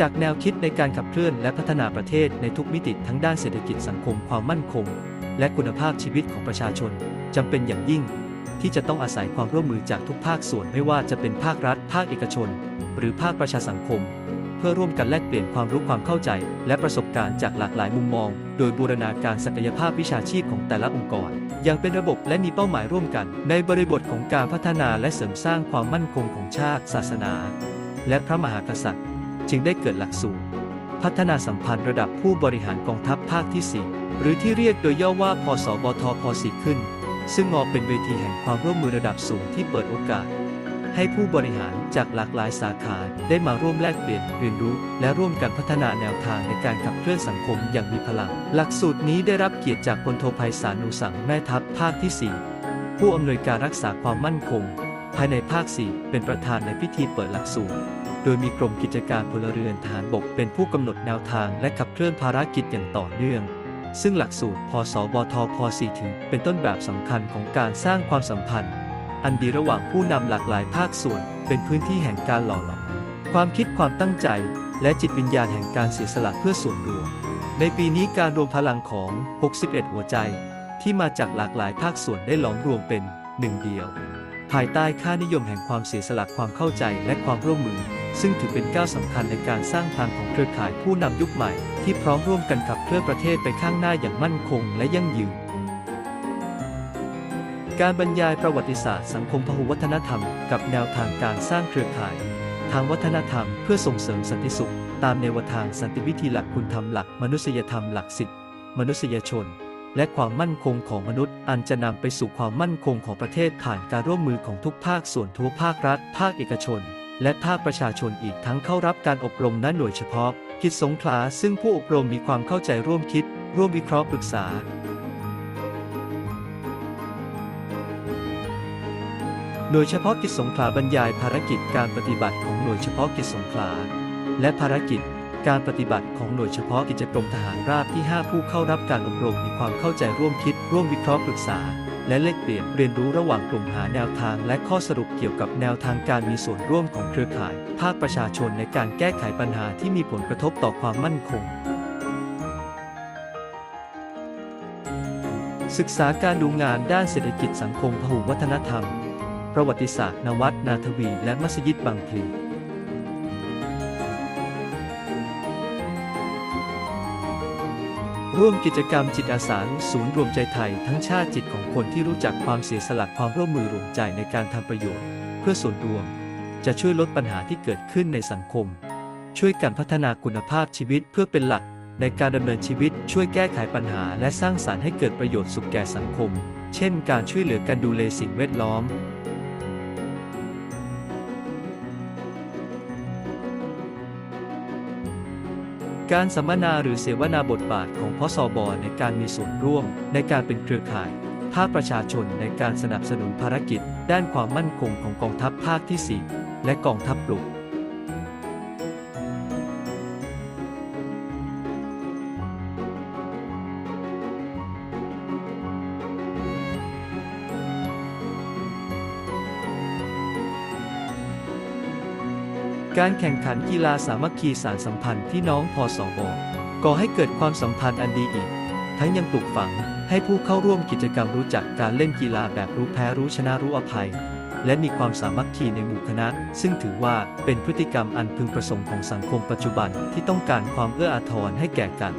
จากแนวคิดในการขับเคลื่อนและพัฒนาประเทศในทุกมิติทั้งด้านเศรษฐกิจสังคมความมั่นคง และคุณภาพชีวิตของประชาชนจำเป็นอย่างยิ่ง ที่จะต้องอาศัยความร่วมมือจากทุกภาคส่วนไม่ว่าจะเป็นภาครัฐ ภาคเอกชน หรือภาคประชาสังคม เพื่อร่วมกันแลกเปลี่ยนความรู้ความเข้าใจ และประสบการณ์จากหลากหลายมุมมอง โดยบูรณาการศักยภาพวิชาชีพของแต่ละองค์กร อย่างเป็นระบบและมีเป้าหมายร่วมกัน ในบริบทของการพัฒนาและเสริมสร้างความมั่นคงของชาติ ศาสนา และพระมหากษัตริย์ จึงได้เกิดหลักสูตร พัฒนาสัมพันธ์ระดับผู้บริหารกองทัพภาคที่ 4 หรือที่เรียกโดยย่อว่าพสบทพ4ขึ้น ซึ่งงอเป็นเวทีแห่งความร่วมมือระดับสูงที่เปิดโอกาส ให้ผู้บริหารจากหลากหลายสาขาได้มาร่วมแลกเปลี่ยนเรียนรู้ และร่วมกันพัฒนาแนวทางในการขับเคลื่อนสังคมอย่างมีพลัง หลักสูตรนี้ได้รับเกียรติจากพลโทไพศาลอุสังแม่ทัพภาคที่ 4 ผู้อำนวยการรักษาความมั่นคง ภายในภาค 4 เป็นประธานในพิธีเปิดหลักสูตร โดยมีกรมกิจการพลเรือนทหารบกเป็นผู้กำหนดแนวทางและขับเคลื่อนภารกิจอย่างต่อเนื่อง ซึ่งหลักสูตรพสบทพ4ถึงเป็นต้นแบบสำคัญของการสร้างความสัมพันธ์ อันดีระหว่างผู้นำหลากหลายภาคส่วน เป็นพื้นที่แห่งการหล่อหลอมความคิดความตั้งใจ และจิตวิญญาณแห่งการเสียสละเพื่อส่วนรวม ในปีนี้การรวมพลังของ 61 หัวใจ ที่มาจากหลากหลายภาคส่วนได้หลอมรวมเป็นหนึ่งเดียว ภายใต้ค่านิยมแห่งความเสียสละความเข้าใจและความร่วมมือ ซึ่งถือเป็นก้าวสำคัญในการสร้างพลังของเครือข่ายผู้นำยุคใหม่ ที่พร้อมร่วมกันขับเคลื่อนประเทศไปข้างหน้าอย่างมั่นคงและยั่งยืน การบรรยายประวัติศาสตร์สังคมพหุวัฒนธรรม กับแนวทางการสร้างเครือข่าย ทางวัฒนธรรมเพื่อส่งเสริมสันติสุข ตามแนวทางสันติวิธีหลักคุณธรรมหลักมนุษยธรรมหลักสิทธิมนุษยชนและความมั่นคงของมนุษย์ อันจะนำไปสู่ความมั่นคงของประเทศผ่านการร่วมมือของทุกภาคส่วนทั่วภาครัฐ ภาคเอกชน และภาคประชาชนอีกทั้งเข้ารับการอบรมณหน่วยเฉพาะ คิดสงขลาซึ่งผู้อบรมมีความเข้าใจร่วมคิด ร่วมวิเคราะห์ปรึกษาหน่วยเฉพาะกิจสงขลาบรรยายภารกิจการปฏิบัติของหน่วยเฉพาะกิจสงขลาและภารกิจการปฏิบัติของหน่วยเฉพาะกิจกรมทหารราบที่ 5 ผู้เข้ารับการอบรมมีความเข้าใจร่วมคิด ร่วมวิเคราะห์ปรึกษา และแลกเปลี่ยนเรียนรู้ระหว่างกลุ่มหาแนวทางและข้อสรุปเกี่ยวกับแนวทางการมีส่วนร่วมของเครือข่าย ภาคประชาชนในการแก้ไขปัญหาที่มีผลกระทบต่อความมั่นคง ศึกษาการดูงานด้านเศรษฐกิจสังคมพหุวัฒนธรรม ประวัติศาสตร์ นวัดนาทวี และมัสยิดบางพลี ร่วมกิจกรรมจิตอาสาศูนย์รวมใจไทยทั้งชาติจิตของคนที่รู้จักความเสียสละความร่วมมือรวมใจในการทำประโยชน์ เพื่อส่วนรวม จะช่วยลดปัญหาที่เกิดขึ้นในสังคม ช่วยกันพัฒนาคุณภาพชีวิตเพื่อเป็นหลัก ในการดำเนินชีวิตช่วยแก้ไขปัญหาและสร้างสารรค์ให้เกิดประโยชน์สุขแก่สังคม เช่น การช่วยเหลือการดูแลสิ่งแวดล้อม การสัมมนาหรือเสวนาบทบาทของพสบในการมีส่วนร่วม ในการเป็นเครือข่ายภาคประชาชนในการสนับสนุนภารกิจ ด้านความมั่นคงของกองทัพภาคที่ 4 และกองทัพปลุก การแข่งขันกีฬาสามัคคีสารสัมพันธ์ที่น้องพอสอบก่อให้เกิดความสัมพันธ์อันดีอีก ทั้งยังปลูกฝังให้ผู้เข้าร่วมกิจกรรมรู้จักการเล่นกีฬาแบบรู้แพ้รู้ชนะรู้อภัย และมีความสามัคคีในหมู่คณะ ซึ่งถือว่าเป็นพฤติกรรมอันพึงประสงค์ของสังคมปัจจุบันที่ต้องการความเอื้ออาทรให้แก่กัน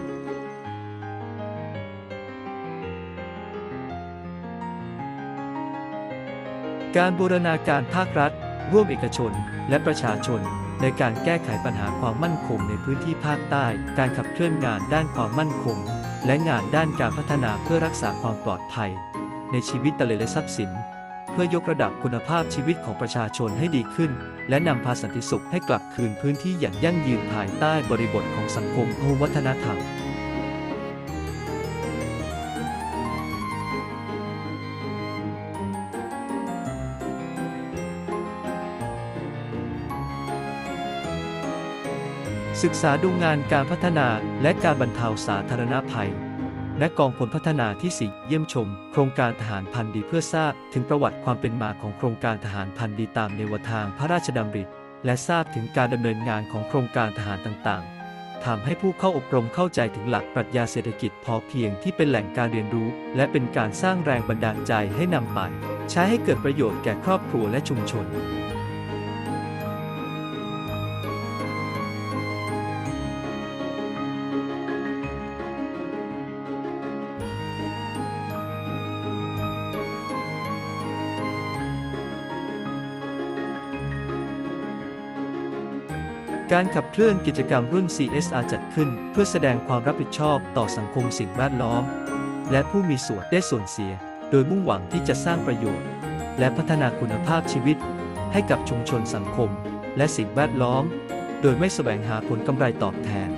การบูรณาการภาครัฐ ร่วมเอกชน และประชาชน ในการแก้ไขปัญหาความมั่นคงในพื้นที่ภาคใต้ การขับเคลื่อนงานด้านความมั่นคง และงานด้านการพัฒนาเพื่อรักษาความปลอดภัย ในชีวิตตะเลและทรัพย์สิน เพื่อยกระดับคุณภาพชีวิตของประชาชนให้ดีขึ้น และนำพาสันติสุขให้กลับคืนพื้นที่อย่างยั่งยืนภายใต้บริบทของสังคมพหุวัฒนธรรม ศึกษาดูงานการพัฒนาและการบรรเทาสาธารณภัย และกองพลพัฒนาที่สี่เยี่ยมชม โครงการทหารพันธ์ดีเพื่อทราบถึงประวัติความเป็นมาของโครงการทหารพันธ์ดีตามแนวทางพระราชดำริ และทราบถึงการดำเนินงานของโครงการทหารต่างๆทำให้ผู้เข้าอบรมเข้าใจถึงหลักปรัชญาเศรษฐกิจพอเพียงที่เป็นแหล่งการเรียนรู้ และเป็นการสร้างแรงบันดาลใจให้นำไปใช้ให้เกิดประโยชน์แก่ครอบครัวและชุมชน การขับเคลื่อนกิจกรรมรุ่น CSR จัดขึ้น เพื่อแสดงความรับผิดชอบต่อสังคมสิ่งแวดล้อม และผู้มีส่วนได้ส่วนเสีย โดยมุ่งหวังที่จะสร้างประโยชน์ และพัฒนาคุณภาพชีวิต ให้กับชุมชนสังคม และสิ่งแวดล้อม โดยไม่แสวงหาผลกำไรตอบแทน